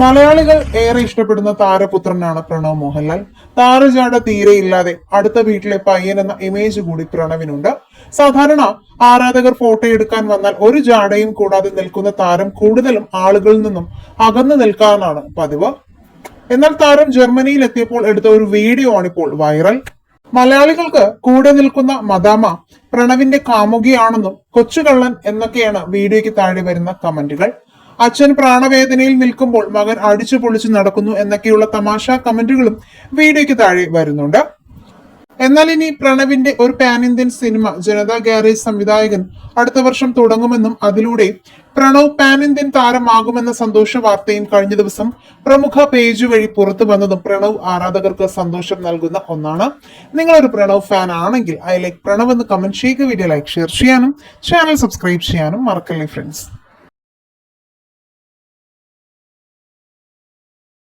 മലയാളികൾ ഏറെ ഇഷ്ടപ്പെടുന്ന താരപുത്രനാണ് പ്രണവ് മോഹൻലാൽ. തീരെ ഇല്ലാതെ അടുത്ത വീട്ടിലെ പയ്യൻ എന്ന ഇമേജ് കൂടി പ്രണവിനുണ്ട്. സാധാരണ ആരാധകർ ഫോട്ടോ എടുക്കാൻ വന്നാൽ ഒരു ജാടയും കൂടാതെ നിൽക്കുന്ന താരം കൂടുതലും ആളുകളിൽ നിന്നും അകന്നു നിൽക്കാനാണ് പതിവ്. എന്നാൽ താരം ജർമ്മനിയിൽ എത്തിയപ്പോൾ എടുത്ത ഒരു വീഡിയോ ആണിപ്പോൾ വൈറൽ മലയാളികൾക്ക് കൂടെ നിൽക്കുന്ന മദാമ പ്രണവിന്റെ കാമുകിയാണെന്നും കൊച്ചുകള്ളൻ എന്നൊക്കെയാണ് വീഡിയോയ്ക്ക് താഴെ വരുന്ന കമന്റുകൾ. അച്ഛൻ പ്രാണവേദനയിൽ നിൽക്കുമ്പോൾ മകൻ അടിച്ചു പൊളിച്ചു നടക്കുന്നു എന്നൊക്കെയുള്ള തമാശ കമന്റുകളും വീഡിയോയ്ക്ക് താഴെ വരുന്നുണ്ട്. എന്നാൽ ഇനി പ്രണവിന്റെ ഒരു pan Indian cinema Janatha garage സംവിധായകൻ അടുത്ത വർഷം തുടങ്ങുമെന്നും അതിലൂടെ പ്രണവ് പാൻ ഇന്ത്യൻ താരമാകുമെന്ന സന്തോഷ വാർത്തയും കഴിഞ്ഞ ദിവസം പ്രമുഖ പേജ് വഴി പുറത്തു വന്നതും പ്രണവ് ആരാധകർക്ക് സന്തോഷം നൽകുന്ന ഒന്നാണ്. നിങ്ങളൊരു പ്രണവ് ഫാൻ ആണെങ്കിൽ ഐ ലൈക്ക് പ്രണവ് എന്ന് കമന്റ് ചെയ്യുക വീഡിയോ ലൈക്ക് ഷെയർ ചെയ്യാനും ചാനൽ സബ്സ്ക്രൈബ് ചെയ്യാനും മറക്കല്ലേ ഫ്രണ്ട്സ്